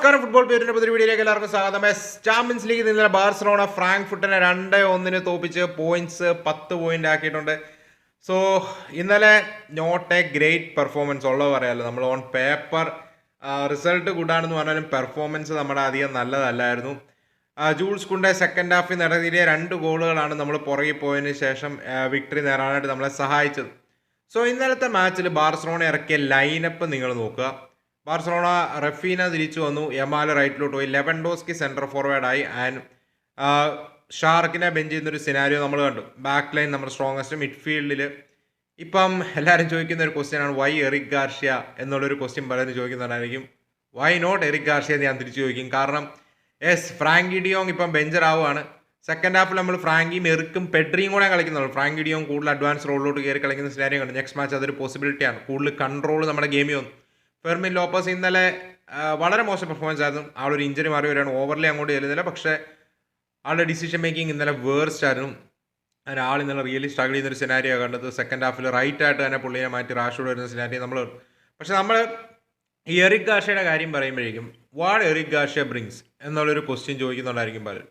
നമസ്കാരം. ഫുട്ബോൾ പേരിന്റെ പുതിയ വീഡിയോയിലേക്ക് എല്ലാവർക്കും സ്വാഗതം. ചാമ്പ്യൻസ് ലീഗ് ഇന്നലെ ബാർസലോണ ഫ്രാങ്ക്ഫുട്ടിനെ രണ്ട് ഒന്നിന് തോപ്പിച്ച് പോയിന്റ്സ് പത്ത് പോയിന്റ് ആക്കിയിട്ടുണ്ട്. സോ ഇന്നലെ നോട്ട് എ ഗ്രേറ്റ് പെർഫോമൻസ് ഉള്ളത് പറയാമല്ലോ നമ്മൾ ഓൺ പേപ്പർ റിസൾട്ട് ഗുഡാണെന്ന് പറഞ്ഞാലും പെർഫോമൻസ് നമ്മുടെ അധികം നല്ലതല്ലായിരുന്നു. ജൂൾസ് കുണ്ടെ സെക്കൻഡ് ഹാഫിൽ നടത്തിയ രണ്ട് ഗോളുകളാണ് നമ്മൾ പുറകെ പോയതിന് ശേഷം വിക്ടറി നേടാനായിട്ട് നമ്മളെ സഹായിച്ചത്. സോ ഇന്നലത്തെ മാച്ചിൽ ബാർസലോണ ഇറക്കിയ ലൈനപ്പ് നിങ്ങൾ നോക്കുക. ബാർസലോണ റഫീന തിരിച്ചു വന്നു. യമാൽ റൈറ്റിലോട്ട് പോയി. ലെവൻ ഡോസ്കി സെന്റർ ഫോർവേഡായി ആൻഡ് ഷാർക്കിനെ ബെഞ്ച് ചെയ്യുന്നൊരു സിനാരിയോ നമ്മൾ കണ്ടു. ബാക്ക് ലൈൻ നമ്മുടെ സ്ട്രോങ്ങസ്റ്റ് മിഡ്ഫീൽഡിൽ ഇപ്പം എല്ലാവരും ചോദിക്കുന്ന ഒരു ക്വസ്റ്റ്യൻ ആണ് വൈ എറിക് ഗാർഷ്യ എന്നുള്ളൊരു ക്വസ്റ്റ്യൻ പലരും ചോദിക്കുന്നതായിരിക്കും. വൈ നോട്ട് എറിക് ഗാർഷ്യ എന്ന് ഞാൻ തിരിച്ചു ചോദിക്കും. കാരണം എസ് ഫ്രാങ്കി ഡിയോങ് ഇപ്പം ബെഞ്ചർ ആവുകയാണ്. സെക്കൻഡ് ഹാഫിൽ നമ്മൾ ഫ്രാങ്കിയും എറിക്കും പെഡ്രിയും കൂടെ കളിക്കുന്നുള്ളൂ. ഫ്രാങ്കി ഡിയോങ് കൂടുതൽ അഡ്വാൻസ് റോളിലോട്ട് കയറി കളിക്കുന്ന സിനാരിയോ കണ്ടു. നെക്സ്റ്റ് മാച്ച് അതൊരു പോസിബിലിറ്റിയാണ് കൂടുതൽ കൺട്രോൾ നമ്മുടെ ഗെയിമിൽ വന്നു. ഫെർമിൻ ലോപ്പസ് ഇന്നലെ വളരെ മോശം പെർഫോമൻസ് ആയിരുന്നു. ആളൊരു ഇഞ്ചറി മാറി വരികയാണ്. ഓവർലി അങ്ങോട്ട് ചെല്ലുന്നില്ല. പക്ഷേ ആളുടെ ഡിസിഷൻ മേക്കിംഗ് ഇന്നലെ വേർസ്റ്റ് ആയിരുന്നു. അതിന് ആൾ ഇന്നലെ റിയലി സ്ട്രഗിൾ ചെയ്യുന്ന ഒരു സിനാരിയോ കണ്ടത്. സെക്കൻഡ് ഹാഫിൽ റൈറ്റ് ആയിട്ട് തന്നെ പുള്ളിയെ മാറ്റി റാഷോട് വരുന്ന സിനാരിയോ നമ്മൾ പക്ഷെ നമ്മൾ ഈ എറിക് ഗാഷയുടെ കാര്യം പറയുമ്പോഴേക്കും വാട്ട് എറിക് ഗാഷ്യ ബ്രിങ്സ് എന്നുള്ളൊരു ക്വസ്റ്റ്യൻ ചോദിക്കുന്നുണ്ടായിരിക്കും പലരും.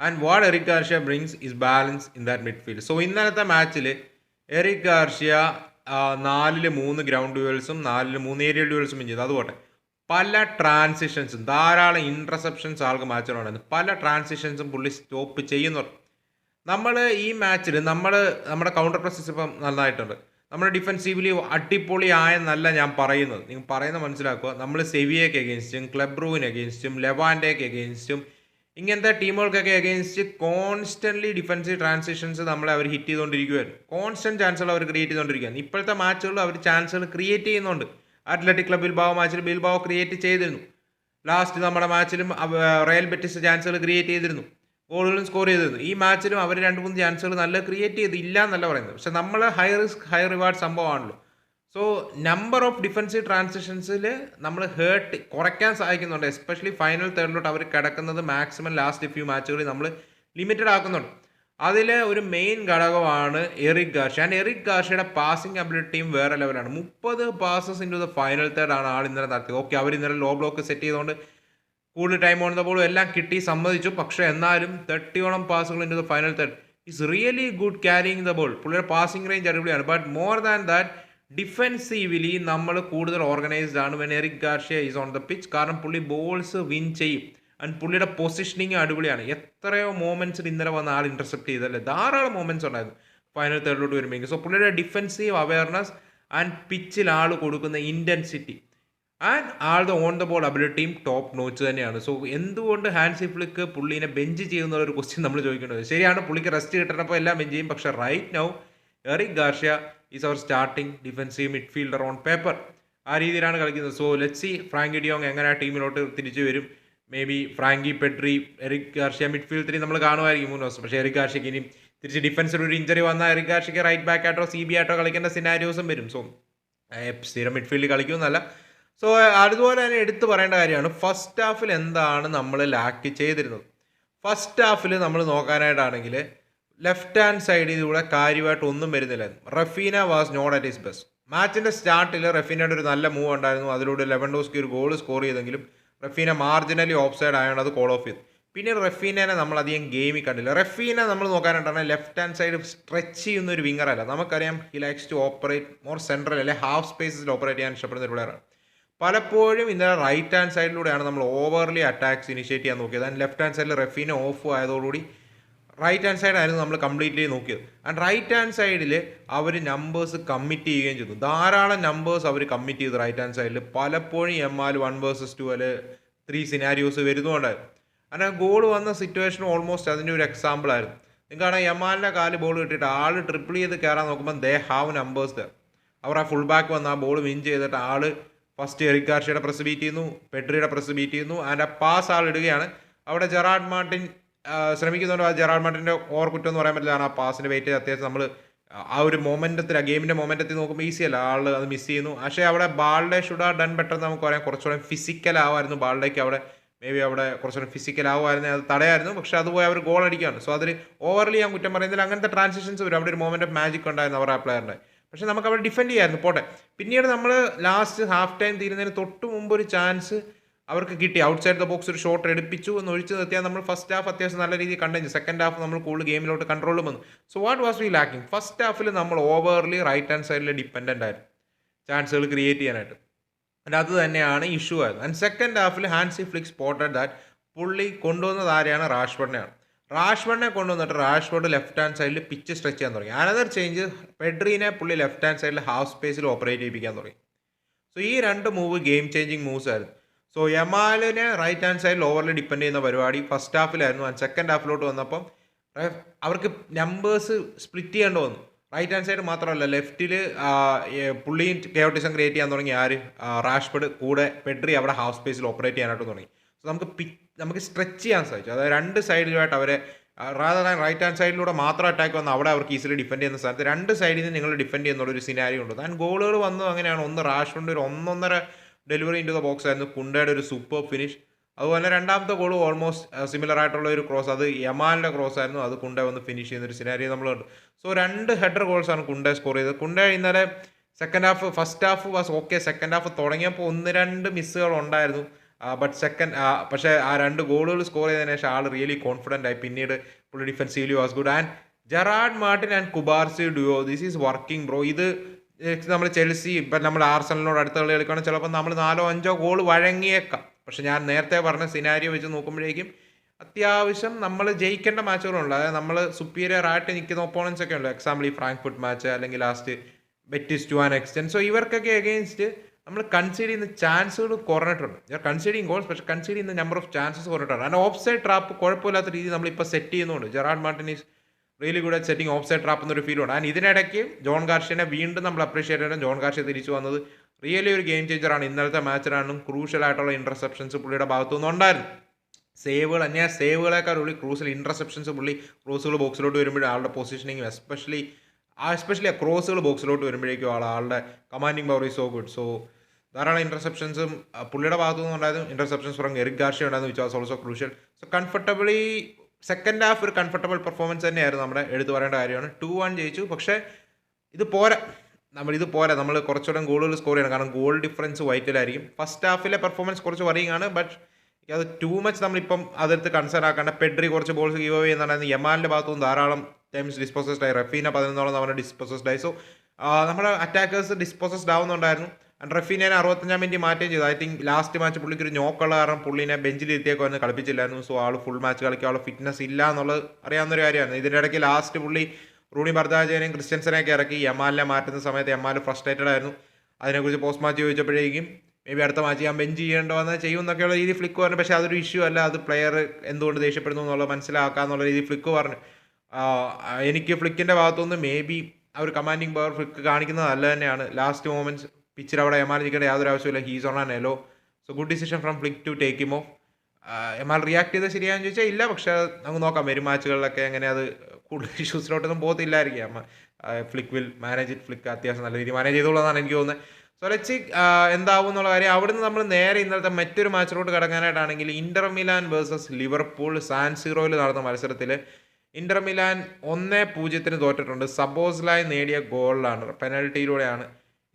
And what Eric Garcia brings is balance in that midfield so ഇന്നലത്തെ മാച്ചിൽ എറിക് ഗാർഷ്യ നാലിൽ മൂന്ന് ഗ്രൗണ്ട് ഡ്യൂവൽസും നാലിൽ മൂന്ന് ഏരിയ ഡ്യൂവൽസും ചെയ്തു. അതുപോട്ടെ. പല ട്രാൻസിഷൻസും ധാരാളം ഇന്റർസെപ്ഷൻസ് ആൾക്ക് മാച്ചിലുണ്ടായിരുന്നു പല ട്രാൻസിഷൻസും പുള്ളി സ്റ്റോപ്പ് ചെയ്യുന്നുണ്ട് നമ്മൾ ഈ മാച്ചിൽ നമ്മൾ നമ്മുടെ കൗണ്ടർ പ്രസസ് ഇപ്പം നന്നായിട്ടുണ്ട്. ഡിഫെൻസീവ്ലി അടിപൊളി ആയെന്നല്ല ഞാൻ പറയുന്നത്. നിങ്ങൾ പറയുന്നത് മനസ്സിലാക്കുക. നമ്മൾ സെവിയയ്ക്ക് എഗെയിൻസ്റ്റും ക്ലബ് റൂവിന് എഗെയിൻസ്റ്റും ലെവാൻഡേക്ക് എഗെയിൻസ്റ്റും ഇങ്ങനത്തെ ടീമുകൾക്കൊക്കെ എഗെയിൻസ്റ്റ് കോൺസ്റ്റന്റ്ലി ഡിഫൻസീവ് ട്രാൻസിഷൻസ് നമ്മളെ അവർ ഹിറ്റ് ചെയ്തുകൊണ്ടിരിക്കുകയായിരുന്നു കോൺസ്റ്റന്റ് ചാൻസുകൾ അവർ ക്രിയേറ്റ് ചെയ്തുകൊണ്ടിരിക്കുകയാണ് ഇപ്പോഴത്തെ മാച്ചുകളിൽ അവർ ചാൻസുകൾ ക്രിയേറ്റ് ചെയ്യുന്നുണ്ട്. അത്ലറ്റിക് ക്ലബ്ബിൽ ബിൽബാവോ മാച്ചിൽ ബിൽബാവോ ക്രിയേറ്റ് ചെയ്തിരുന്നു. ലാസ്റ്റ് നമ്മുടെ മാച്ചിലും റയൽ ബെറ്റിസ് ചാൻസുകൾ ക്രിയേറ്റ് ചെയ്തിരുന്നു. ഗോളുകളും സ്കോർ ചെയ്തിരുന്നു. ഈ മാച്ചിലും അവർ രണ്ട് മൂന്ന് ചാൻസുകൾ നല്ല ക്രിയേറ്റ് ചെയ്തില്ല എന്നല്ല പറയുന്നത്. പക്ഷെ നമ്മൾ ഹൈ റിസ്ക് ഹൈ റിവാർഡ് സംഭവമാണല്ലോ. സോ നമ്പർ ഓഫ് ഡിഫൻസീവ് ട്രാൻസിഷൻസിൽ നമ്മൾ ഹേർട്ട് കുറയ്ക്കാൻ സഹായിക്കുന്നുണ്ട്. എസ്പെഷ്യലി ഫൈനൽ തേർഡിലോട്ട് അവർ കിടക്കുന്നത് മാക്സിമം ലാസ്റ്റ് ഫ്യൂ മാച്ചുകളിൽ നമ്മൾ ലിമിറ്റഡ് ആക്കുന്നുണ്ട്. അതിൽ ഒരു മെയിൻ ഘടകമാണ് എറിക് ഗാർഷ ആൻഡ് എറിക് ഗാർഷയുടെ പാസിംഗ് അബിലിറ്റിയും വേറെ ലെവലാണ് മുപ്പത് passes in the final third ആണ് ആൾ ഇന്നലെ നടത്തിയത്. ഓക്കെ അവർ ഇന്നലെ ലോ ബ്ലോക്ക് സെറ്റ് ചെയ്തുകൊണ്ട് കൂടുതൽ ടൈം ഓൺ ബോളും എല്ലാം കിട്ടി സമ്മതിച്ചു. പക്ഷേ എന്നാലും തേർട്ടിയോളം പാസുകൾ in the final third is really good carrying the ball പുള്ളിയുടെ പാസിംഗ് റേഞ്ച് അടിപൊളിയാണ്. But more than that defensively നമ്മൾ കൂടുതൽ ഓർഗനൈസ്ഡ് ആണ് when Eric Garcia is on the pitch കാരണം പുള്ളി ബോൾസ് വിൻ ചെയ്യും. ആൻഡ് പുള്ളിയുടെ പൊസിഷനിങ് അടിപൊളിയാണ്. എത്രയോ മോമെന്റ്സിൽ ഇന്നലെ വന്ന ആൾ ഇന്റർസെപ്റ്റ് ചെയ്തല്ലേ? ധാരാളം മൂമെന്റ്സ് ഉണ്ടായിരുന്നു ഫൈനൽ തേർഡിലോട്ട് വരുമ്പോൾ സോ പുള്ളിയുടെ ഡിഫെൻസീവ് അവയർനെസ് ആൻഡ് പിച്ചിൽ ആൾ കൊടുക്കുന്ന intensity and the on the ball അബിലിറ്റിയും top notch തന്നെയാണ്. സോ എന്തുകൊണ്ട് ഹാൻസി ഫ്ലിക്ക് പുള്ളീനെ ബെഞ്ച് ചെയ്യുന്ന ഒരു ക്വസ്റ്റ്യൻ നമ്മൾ ചോദിക്കേണ്ടത് ശരിയാണ് പുള്ളിക്ക് റെസ്റ്റ് കിട്ടണപ്പോൾ എല്ലാം ബെഞ്ച് ചെയ്യും. പക്ഷേ right now Eric Garcia is our starting defensive midfielder on paper ആ രീതിയിലാണ് കളിക്കുന്നത്. So let see Frenkie de Jong എങ്ങനെ ടീമിലോട്ട് തിരിച്ചു വരും. Maybe Frenkie Pedri Eric Garcia midfield നമ്മൾ കാണുമായിരിക്കും മൂന്ന് ദിവസം. പക്ഷേ എറിക് കാർഷിക്ക് ഇനി തിരിച്ച് ഡിഫൻസിൽ ഒരു ഇഞ്ചറി വന്നാൽ എറിക് കാർഷിക്ക് റൈറ്റ് ബാക്ക് ആയിട്ടോ സി ബി ആയിട്ടോ കളിക്കേണ്ട സിനാരിയോസും വരും. സോ സ്ഥിരം മിഡ്ഫീൽഡിൽ കളിക്കുമെന്നല്ല സോ അതുപോലെ തന്നെ എടുത്തു പറയേണ്ട കാര്യമാണ്. ഫസ്റ്റ് ഹാഫിൽ എന്താണ് നമ്മൾ ലാക്ക് ചെയ്തിരുന്നത്? ഫസ്റ്റ് ഹാഫിൽ നമ്മൾ നോക്കാനായിട്ടാണെങ്കിൽ ലെഫ്റ്റ് ഹാൻഡ് സൈഡിലൂടെ കാര്യമായിട്ട് ഒന്നും വരുന്നില്ല. Raphinha was not at his best മാച്ചിന്റെ സ്റ്റാർട്ടിൽ റഫീനയുടെ ഒരു നല്ല മൂവ് ഉണ്ടായിരുന്നു. അതിലൂടെ ലെവൻ ലെവൻഡോസ്കി ഒരു ഗോൾ സ്കോർ ചെയ്തെങ്കിലും റഫീന മാർജിനലി ഓഫ് സൈഡ് ആയതുകൊണ്ട് അത് കോൾ ഓഫ് ചെയ്തു പിന്നെ റഫീനെ നമ്മൾ അധികം ഗെയിമിൽ കണ്ടില്ല. റഫീന നമ്മൾ നോക്കാനായിട്ടാണ് ലെഫ്റ്റ് ഹാൻഡ് സൈഡ് സ്ട്രെച്ച് ചെയ്യുന്ന ഒരു വിങ്ങർ അല്ല. നമുക്കറിയാം he likes to operate more central അല്ലെ? ഹാഫ് സ്പേസസിൽ ഓപ്പറേറ്റ് ചെയ്യാൻ ഇഷ്ടപ്പെടുന്ന ഒരു പ്ലെയറാണ് പലപ്പോഴും ഇന്നലെ റൈറ്റ് ഹാൻഡ് സൈഡിലൂടെയാണ് നമ്മൾ ഓവർലി അറ്റാക്സ് ഇനിഷ്യേറ്റ് ചെയ്യാൻ നോക്കിയത്. ആൻഡ് ലെഫ്റ്റ് ഹാൻഡ് സൈഡിൽ റഫീന ഓഫ് ആയതോടുകൂടി റൈറ്റ് ഹാൻഡ് സൈഡ് ആയിരുന്നു നമ്മൾ കംപ്ലീറ്റ്ലി നോക്കിയത്. ആൻഡ് റൈറ്റ് ഹാൻഡ് സൈഡിൽ അവർ നമ്പേഴ്സ് കമ്മിറ്റ് ചെയ്യുകയും ചെയ്തു. ധാരാളം നമ്പേഴ്സ് അവർ കമ്മിറ്റ് ചെയ്തു റൈറ്റ് ഹാൻഡ് സൈഡിൽ പലപ്പോഴും എം ആൽ വൺ വേഴ്സസ് ടു അല്ലെ ത്രീ സിനാരിയോസ് വരുന്നുണ്ടായിരുന്നു. അങ്ങനെ ഗോൾ വന്ന സിറ്റുവേഷൻ ഓൾമോസ്റ്റ് അതിന്റെ ഒരു എക്സാമ്പിൾ ആയിരുന്നു. നിങ്ങൾക്കാണെങ്കിൽ യമാലിന്റെ കാൽ ബോൾ കിട്ടിയിട്ട് ആൾ ട്രിപ്പിൾ ചെയ്ത് കയറാൻ നോക്കുമ്പോൾ ദേ ഹാവ് നമ്പേഴ്സ് ദർ അവർ ആ ഫുൾ ബാക്ക് വന്ന് ആ ബോൾ വിൻ ചെയ്തിട്ട് ആൾ ഫസ്റ്റ് എറിക്കാർഷിയുടെ പ്രസ് ബീറ്റ് ചെയ്യുന്നു പെട്രിയുടെ പ്രസ് ബീറ്റ് ചെയ്യുന്നു ആൻഡ് ആ പാസ് ആൾ ഇടുകയാണ്. അവിടെ ജെറാഡ് മാർട്ടിൻ ശ്രമിക്കുന്നുണ്ട് ആ ജെറാൾ മാർട്ടിന്റെ ഓവർ കുറ്റം എന്ന് പറയാൻ പറ്റില്ല. കാരണം ആ പാസിന്റെ വെയിറ്റ് അത്യാവശ്യം നമ്മൾ ആ ഒരു മൊമെന്റത്തിൽ ആ ഗെയിമിന്റെ മൊമെന്റത്തിൽ നോക്കുമ്പോൾ ഈസി അല്ല? ആൾ അത് മിസ് ചെയ്യുന്നു. പക്ഷേ അവിടെ Balde should have done better നമുക്ക് പറയാം. കുറച്ചുകൂടെ ഫിസിക്കൽ ആവായിരുന്നു ബാളിലേക്ക് അവിടെ. മേ ബി അവിടെ കുറച്ചുകൂടെ ഫിസിക്കൽ ആവുമായിരുന്നു. അത് തടയായിരുന്നു. പക്ഷേ അതുപോലെ അവർ ഗോൾ അടിക്കുകയാണ്. സോ അതിൽ ഓവർലി ഞാൻ കുറ്റം പറയുന്നതിൽ അങ്ങനത്തെ ട്രാൻസാക്ഷൻസ് വരും. അവിടെ ഒരു മൊമെന്റ് ഓഫ് മാജിക് ഉണ്ടായിരുന്നു അവർ ആ പ്ലെയറിന്റെ പക്ഷെ നമുക്ക് അവിടെ ഡിഫെൻഡ് ചെയ്യായിരുന്നു. പോട്ടെ. പിന്നീട് നമ്മൾ ലാസ്റ്റ് ഹാഫ് ടൈം തീരുന്നതിന് തൊട്ട് മുമ്പ് ഒരു ചാൻസ് അവർക്ക് കിട്ടി. ഔട്ട് സൈഡ് ദ ബോക്സ് ഒരു ഷോട്ട് എടുപ്പിച്ചു എന്ന് ഒഴിച്ചു നിർത്തിയാൽ നമ്മൾ ഫസ്റ്റ് ഹാഫ് അത്യാവശ്യം നല്ല രീതിയിൽ കണ്ടു സെക്കൻഡ് ഹാഫ് നമ്മൾ കൂടുതൽ ഗെയിമിലോട്ട് കൺട്രോൾ വന്നു. So what was we lacking first ഹാഫിൽ നമ്മൾ ഓവർലി റൈറ്റ് ഹാൻഡ് സൈഡിൽ ഡിപ്പെൻഡന്റ് ആയിരുന്നു. ചാൻസുകൾ ക്രിയേറ്റ് ചെയ്യാനായിട്ട്. ആൻഡ് അത് തന്നെയാണ് ഇഷ്യൂ ആയത്. And second Hafil ഹാൻസി flick spotted that പുള്ളി കൊണ്ടുവന്നത് ആരെയാണ്? റാഷ്വർഡിനെയാണ് റാഷ്വർഡിനെ കൊണ്ടുവന്നിട്ട് റാഷ്വർഡ് ലെഫ്റ്റ് ഹാൻഡ് സൈഡിൽ പിച്ച് സ്ട്രെച്ച് ചെയ്യാൻ തുടങ്ങി. അനദർ ചേഞ്ച് പെഡ്രീനെ പുള്ളി ലെഫ്റ്റ് ഹാൻഡ് സൈഡിൽ ഹാഫ് സ്പേസിൽ ഓപ്പറേറ്റ് ചെയ്യിപ്പിക്കാൻ തുടങ്ങി. സോ ഈ രണ്ട് മൂവ് ഗെയിം ചേഞ്ചിങ് മൂവ്സ് ആയിരുന്നു. സോ യമാലിനെ റൈറ്റ് ഹാൻഡ് സൈഡിൽ ഓവറിൽ ഡിപ്പെൻഡ് ചെയ്യുന്ന പരിപാടി ഫസ്റ്റ് ഹാഫിലായിരുന്നു ആൻഡ് സെക്കൻഡ് ഹാഫിലോട്ട് വന്നപ്പം അവർക്ക് നമ്പേഴ്സ് സ്പ്ലിറ്റ് ചെയ്യേണ്ടി വന്നു റൈറ്റ് ഹാൻഡ് സൈഡ് മാത്രമല്ല ലെഫ്റ്റിൽ പുള്ളിയും കെയോട്ടിസം ക്രിയേറ്റ് ചെയ്യാൻ തുടങ്ങി ആര്? റാഷ്പെഡ് കൂടെ പെഡ്രി അവിടെ ഹാഫ് സ്പേസിൽ ഓപ്പറേറ്റ് ചെയ്യാനായിട്ട് തുടങ്ങി. സോ നമുക്ക് പി നമുക്ക് സ്ട്രെച്ച് ചെയ്യാൻ സാധിച്ചു. അതായത് രണ്ട് സൈഡിലുമായിട്ട് അവരെ റാദർ റൈറ്റ് ഹാൻഡ് സൈഡിലൂടെ മാത്രം അറ്റാക്ക് വന്ന് അവിടെ അവർക്ക് ഈസിലി ഡിഫെൻഡ് ചെയ്യുന്ന സ്ഥലത്ത് രണ്ട് സൈഡിൽ നിന്ന് നിങ്ങൾ ഡിഫെൻഡ് ചെയ്യുന്നുള്ള ഒരു സിനാരി ഉണ്ട് ആൻഡ് ഗോളുകൾ വന്നു അങ്ങനെയാണ്. ഒന്ന് റാഷ്ഫഡിന്റെ ഒരു ഒന്നൊന്നര delivery into the box ആയിരുന്നു. കുണ്ടയുടെ ഒരു സൂപ്പർ ഫിനിഷ് അതുപോലെ രണ്ടാമത്തെ ഗോൾ ഓൾമോസ്റ്റ് സിമിലർ ആയിട്ടുള്ള ഒരു ക്രോസ് അത് യമാലിന്റെ ക്രോസ് ആയിരുന്നു. അത് കുണ്ട വന്ന് ഫിനിഷ് ചെയ്യുന്ന ഒരു സിനാരി നമ്മൾ കണ്ടു. സോ രണ്ട് ഹെഡർ ഗോൾസാണ് കുണ്ട സ്കോർ ചെയ്തത്. കുണ്ട ഇന്നലെ second half first half was okay second half തുടങ്ങിയപ്പോൾ ഒന്ന് രണ്ട് മിസ്സുകൾ ഉണ്ടായിരുന്നു. ബട്ട് സെക്കൻഡ് പക്ഷേ ആ രണ്ട് ഗോളുകൾ സ്കോർ ചെയ്തതിനു ശേഷം ആൾ റിയലി കോൺഫിഡന്റ് ആയി. പിന്നീട് പുള്ളി defensively was good and Gerard Martin and Kubarsi duo this is working bro ഇത് നമ്മൾ ചെൽസി ഇപ്പം നമ്മൾ ആർസണലിനോട് അടുത്ത കളി കളിക്കുകയാണെങ്കിൽ ചിലപ്പോൾ നമ്മൾ നാലോ അഞ്ചോ ഗോൾ വഴങ്ങിയേക്കാം. പക്ഷെ ഞാൻ നേരത്തെ പറഞ്ഞ സിനാരിയോ വെച്ച് നോക്കുമ്പോഴേക്കും അത്യാവശ്യം നമ്മൾ ജയിക്കേണ്ട മാച്ചുകളുണ്ട്. അതായത് നമ്മൾ സുപ്പീരിയർ ആയിട്ട് നിൽക്കുന്ന ഒപ്പോണൻസ് ഒക്കെ ഉണ്ട്. എക്സാമ്പിൾ ഈ ഫ്രാങ്ക്ഫുട്ട് മാച്ച് അല്ലെങ്കിൽ last Betis to an extent so ഇവർക്കൊക്കെ എഗെയിൻസ്റ്റ് നമ്മൾ കൺസീഡ് ചെയ്യുന്ന ചാൻസുകൾ കുറഞ്ഞിട്ടുണ്ട്. കൺസീഡിങ് ഗോൾസ് പക്ഷേ കൺസീഡ് ചെയ്യുന്ന നമ്പർ ഓഫ് ചാൻസസ് കുറഞ്ഞിട്ടുണ്ട്. ആൻഡ് ഓഫ് സൈഡ് ട്രാപ്പ് കുഴപ്പമില്ലാത്ത രീതിയിൽ നമ്മളിപ്പോൾ സെറ്റ് ചെയ്യുന്നുണ്ട്. Gerard Martin is really good at setting offside trap എന്നൊരു ഫീൽ ഉണ്ട്. ആൻഡ് ഇതിനിടയ്ക്ക് ജോൺ ഗാർഷ്യനെ വീണ്ടും നമ്മൾ അപ്രീഷിയേറ്റ് ചെയ്യണം ജോൺ ഗാർഷ്യ തിരിച്ചു വന്നത് റിയലി ഒരു ഗെയിം ചേഞ്ചറാണ് ഇന്നലത്തെ മാച്ചിലാണെന്നും ക്രൂഷ്യൽ ആയിട്ടുള്ള ഇന്റർസെപ്ഷൻസ് പുള്ളിയുടെ ഭാഗത്തു നിന്നുണ്ടായിരുന്നു സേവുകൾ അന്യ സേവുകളെക്കാൾ ഉള്ളി ക്രൂസിൽ ഇന്റർസെപ്ഷൻസ് പുള്ളി ക്രൂസുകൾ ബോക്സിലോട്ട് വരുമ്പോഴും ആളുടെ പൊസിഷനിങ് എസ്പെഷ്യലി എസ്പെഷ്യലി ക്രോസുകൾ ബോക്സിലോട്ട് വരുമ്പോഴേക്കും ആൾ ആളുടെ commanding power is so good so ധാരാളം ഇന്റർസെപ്ഷൻസും പുള്ളിയുടെ ഭാഗത്തു നിന്നുണ്ടായിരുന്നു ഇന്റർസെപ്ഷൻസ് ഫ്രം എറിക് ഗാർഷ്യ ഉണ്ടായിരുന്നു which was also crucial so comfortably second half ഒരു കംഫർട്ടബിൾ പെർഫോമൻസ് തന്നെയായിരുന്നു നമ്മുടെ എടുത്തു പറയേണ്ട കാര്യമാണ്. ടു വൺ ജയിച്ചു. പക്ഷേ ഇത് പോരാ. നമ്മൾ ഇത് പോരാ. നമ്മൾ കുറച്ചുകൂടെ ഗോളുകൾ സ്കോർ ചെയ്യണം. കാരണം ഗോൾ ഡിഫറൻസ് വൈറ്റിലായിരിക്കും ഫസ്റ്റ് ഹാഫിലെ പെർഫോമൻസ് കുറച്ച് വറിയിങ് ബട്ട് അത് ടു മച്ച് നമ്മളിപ്പം അതെടുത്ത് കൺസേൺ ആക്കേണ്ട. പെഡ്രി കുറച്ച് ബോൾസ് ഗീവ് അവേ എന്നാണ് യമാലിന്റെ ഭാഗത്തുനിന്ന് ധാരാളം ടൈംസ് ഡിസ്പോസസ്ഡ് ആയി. റഫീന പതിനൊന്നോളം നമ്മുടെ ഡിസ്പോസസ്ഡ് ആയി. സോ നമ്മുടെ അറ്റാക്കേഴ്സ് ഡിസ്പോസസ്ഡ് ആവുന്നുണ്ടായിരുന്നു. ആൻഡ് റഫീനെ അറുപത്തഞ്ചാം മിനിറ്റ് മാറ്റുകയും ചെയ്തു. ഐ തിങ്ക് ലാസ്റ്റ് മാച്ച് പുള്ളിക്ക് ഒരു നോക്കുള്ള കാരണം പുള്ളിനെ വന്ന് കളിപ്പിച്ചില്ലായിരുന്നു. സോ ആൾ ഫുൾ മാച്ച് കളിക്കാനുള്ള ഫിറ്റ്നസ് ഇല്ല എന്നുള്ളത് അറിയാവുന്ന ഒരു കാര്യമാണ്. ഇതിന്റെ ഇടയ്ക്ക് ലാസ്റ്റ് പുള്ളി റൂണി ബർദാജനെയും ക്രിസ്ത്യൻസനെയൊക്കെ ഇറക്കി യമാലിനെ മാറ്റുന്ന സമയത്ത് യമാൽ ഫ്രസ്ട്രേറ്റഡ് ആയിരുന്നു. അതിനെക്കുറിച്ച് പോസ്റ്റ് മാച്ച് ചോദിച്ചപ്പോഴേക്കും മേ ബി അടുത്ത മാച്ച് ഞാൻ ബെഞ്ച് ചെയ്യേണ്ട വന്നാൽ ചെയ്യും എന്നൊക്കെയുള്ള രീതി ഫ്ലിക്ക് പറഞ്ഞു. പക്ഷേ അതൊരു ഇഷ്യൂ അല്ല. അത് പ്ലെയർ എന്തുകൊണ്ട് ദേഷ്യപ്പെടുന്നു എന്നുള്ളത് മനസ്സിലാക്കുക എന്നുള്ള രീതി ഫ്ലിക്ക് പറഞ്ഞു. എനിക്ക് ഫ്ലിക്കിന്റെ ഭാഗത്തുനിന്ന് മേ ബി ആ ഒരു കമാൻഡിങ് പവർ ഫ്ലിക്ക് കാണിക്കുന്നത് നല്ല തന്നെയാണ്. ലാസ്റ്റ് മൊമെന്റ്സ് പിച്ചിൽ അവിടെ എമാൽ നിൽക്കേണ്ട യാതൊരു ആവശ്യമില്ല he's on an yellow so good decision from Flick to take him off Yamal react ചെയ്ത് ശരിയാന്ന് ചോദിച്ചാൽ ഇല്ല. പക്ഷേ നമുക്ക് നോക്കാം. വരും മാച്ചുകളിലൊക്കെ എങ്ങനെ അത് കൂടുതൽ ഇഷ്യൂസിലോട്ടൊന്നും പോകത്തില്ലായിരിക്കും. Flick will manage it Flick അത്യാവശ്യം നല്ല രീതിയിൽ മാനേജ് ചെയ്തോളാന്നാണ് എനിക്ക് തോന്നുന്നത്. സോ ലെച്ച് എന്താവും എന്നുള്ള കാര്യം. അവിടുന്ന് നമ്മൾ നേരെ ഇന്നലത്തെ മറ്റൊരു മാച്ചിലോട്ട് കടക്കാനായിട്ടാണെങ്കിൽ Inter Milan versus Liverpool San സീറോയിൽ നടന്ന മത്സരത്തിൽ ഇന്റർ മിലാൻ ഒന്ന് പൂജ്യത്തിന് തോറ്റിട്ടുണ്ട്. സബോസ്ലായി നേടിയ ഗോളിലാണ് പെനൽറ്റിയിലൂടെയാണ്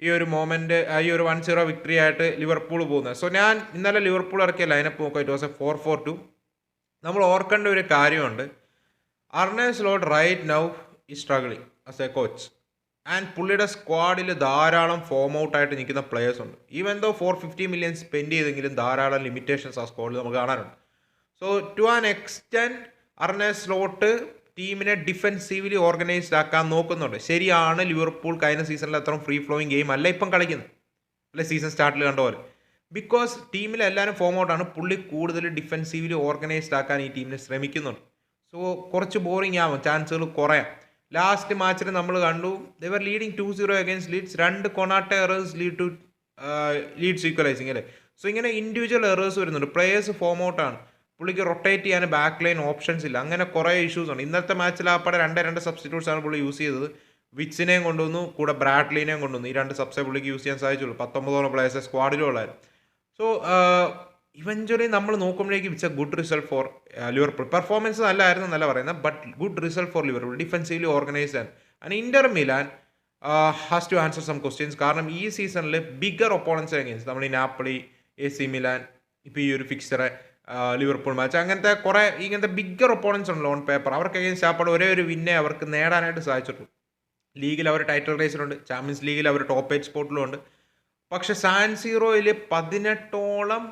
ഈ ഒരു മൊമെന്റ് ഈ ഒരു വൺ സീറോ വിക്ടറി ആയിട്ട് ലിവർപൂൾ പോകുന്നത്. സോ ഞാൻ ഇന്നലെ ലിവർപൂൾ ഇറക്കിയ ലൈനപ്പ് നോക്കുക it was a four four two നമ്മൾ ഓർക്കേണ്ട ഒരു കാര്യമുണ്ട്. അർണേ സ്ലോട്ട് റൈറ്റ് നൗ ഈ struggling as a coach and പുള്ളിയുടെ സ്ക്വാഡിൽ ധാരാളം ഫോം ഔട്ട് ആയിട്ട് നിൽക്കുന്ന പ്ലെയേഴ്സ് ഉണ്ട്. Even though four fifty million spend ചെയ്തെങ്കിലും ധാരാളം ലിമിറ്റേഷൻസ് ആ സ്ക്വാഡിൽ നമുക്ക് കാണാനുണ്ട്. So to an extent Arne Slot ടീമിനെ ഡിഫെൻസീവ്ലി ഓർഗനൈസ്ഡ് ആക്കാൻ നോക്കുന്നുണ്ട്. ശരിയാണ് ലിവർപൂൾ കഴിഞ്ഞ സീസണിൽ അത്രയും ഫ്രീ ഫ്ലോയിങ് ഗെയിം അല്ല ഇപ്പം കളിക്കുന്നത്. അല്ലെ? സീസൺ സ്റ്റാർട്ടിൽ കണ്ട പോലെ. ബിക്കോസ് ടീമിൽ എല്ലാവരും ഫോം ഔട്ടാണ് പുള്ളി കൂടുതൽ ഡിഫെൻസീവ്ലി ഓർഗനൈസ്ഡ് ആക്കാൻ ഈ ടീമിനെ ശ്രമിക്കുന്നുണ്ട്. സോ കുറച്ച് ബോറിംഗ് ആവും. ചാൻസുകൾ കുറയാം. ലാസ്റ്റ് മാച്ചിൽ നമ്മൾ കണ്ടു. They're leading two zero against Leeds രണ്ട് Konate errors lead to Leeds equalising അല്ലേ? സോ ഇങ്ങനെ ഇൻഡിവിജ്വൽ എറേഴ്സ് വരുന്നുണ്ട്. പ്ലേയേഴ്സ് ഫോം ഔട്ടാണ് പുള്ളിക്ക് റൊട്ടേറ്റ് ചെയ്യാൻ ബാക്ക് ലൈൻ ഓപ്ഷൻസ് ഇല്ല. അങ്ങനെ കുറേ ഇഷ്യൂസ് ഉണ്ട്. ഇന്നത്തെ മാച്ചിൽ ആ പടം രണ്ട് രണ്ട് സബ്സ്റ്റിറ്റ്യൂട്ട്സ് ആണ് പുള്ളി യൂസ് ചെയ്തത്. വിച്ചിനെയും കൊണ്ടുവന്നു കൂടെ ബ്രാഡ്ലിനെയും കൊണ്ടുവന്നു. ഈ രണ്ട് സബ്സെ പുള്ളിക്ക് യൂസ് ചെയ്യാൻ സാധിച്ചുള്ളൂ. പത്തൊമ്പതോളം പ്ലേയേഴ്സ് സ്ക്വാഡിലും ഉള്ളായിരുന്നു സോ ഇവഞ്ച്വലി നമ്മൾ നോക്കുമ്പോഴേക്കും it's a good result for Liverpool performance നല്ലതായിരുന്നു നല്ല പറയുന്നത്. But good result for Liverpool defensively organised and and Inter Milan has to answer some questions കാരണം ഈ സീസണിൽ ബിഗർ ഒപ്പോണൻസ് അഗേൻസ്റ്റ് നമ്മൾ ഈ നാപ്പിളി എ സി മിലാൻ ഇപ്പോൾ ഈ ഒരു ഫിക്സറെ ലിവർപൂൾ മാച്ച് അങ്ങനത്തെ കുറേ ഇങ്ങനത്തെ ബിഗ്ഗർ ഒപ്പോണൻസ് ഉണ്ട് ഓൺ പേപ്പർ അവർക്ക് അഗേൻസ്റ്റ് ആപ്പോൾ ഒരേ ഒരു വിന്നേ അവർക്ക് നേടാനായിട്ട് സാധിച്ചിട്ടുള്ളൂ. ലീഗിൽ അവർ ടൈറ്റിൽ റേസിലുണ്ട് ചാമ്പ്യൻസ് ലീഗിൽ അവർ ടോപ്പ് എയ്റ്റ് സ്പോട്ടിലും ഉണ്ട്. പക്ഷെ സാൻ സീറോയിൽ പതിനെട്ടോളം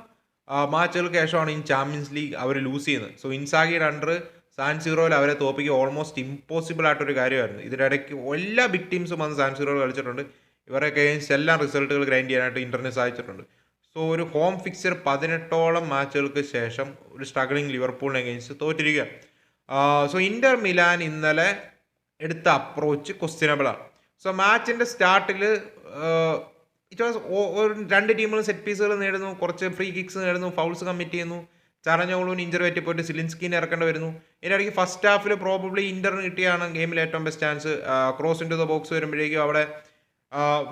ആ, മാച്ചുകൾക്ക് ശേഷമാണ് ഈ ചാമ്പ്യൻസ് ലീഗ് അവർ ലൂസ് ചെയ്യുന്നത്. സോ ഇൻസാഗിയുടെ അണ്ടർ സാൻ സീറോയിൽ അവരെ തോപ്പിക്കുക ഓൾമോസ്റ്റ് ഇമ്പോസിബിൾ ആയിട്ടൊരു കാര്യമായിരുന്നു. ഇതിനിടയ്ക്ക് എല്ലാ ബിഗ് ടീംസും വന്ന് സാൻ സീറോയിൽ കളിച്ചിട്ടുണ്ട്. ഇവരൊക്കെ എല്ലാം റിസൾട്ടുകൾ ഗ്രൈൻഡ് ചെയ്യാനായിട്ട് ഇന്റർനെറ്റ് സാധിച്ചിട്ടുണ്ട് സോ ഒരു ഹോം ഫിക്സർ പതിനെട്ടോളം മാച്ചുകൾക്ക് ശേഷം ഒരു സ്ട്രഗിളിംഗ് ലിവർപൂളിനെ അഗേൻസ്റ്റ് തോറ്റിരിക്കുക. സോ ഇന്റർ മിലാൻ ഇന്നലെ എടുത്ത അപ്രോച്ച് ക്വസ്റ്റ്യനബിളാണ് സോ മാച്ചിന്റെ സ്റ്റാർട്ടിൽ ഇറ്റ് വാസ് ഒരു രണ്ട് ടീമുകളും സെറ്റ് പീസുകൾ നേടുന്നു. കുറച്ച് ഫ്രീ കിക്സ് നേടുന്നു. ഫൗൾസ് കമ്മിറ്റ് ചെയ്യുന്നു. ചറഞ്ഞോളും ഇഞ്ചർ പറ്റി പോയിട്ട് സിലിൻസ്കിനെ ഇറക്കേണ്ടി വരുന്നു. ഇതിനിടയ്ക്ക് ഫസ്റ്റ് ഹാഫിൽ പ്രോബബ്ലി ഇന്റർ കിട്ടിയാണ് ഗെയിമിൽ ഏറ്റവും best chance cross in the box വരുമ്പോഴേക്കും അവിടെ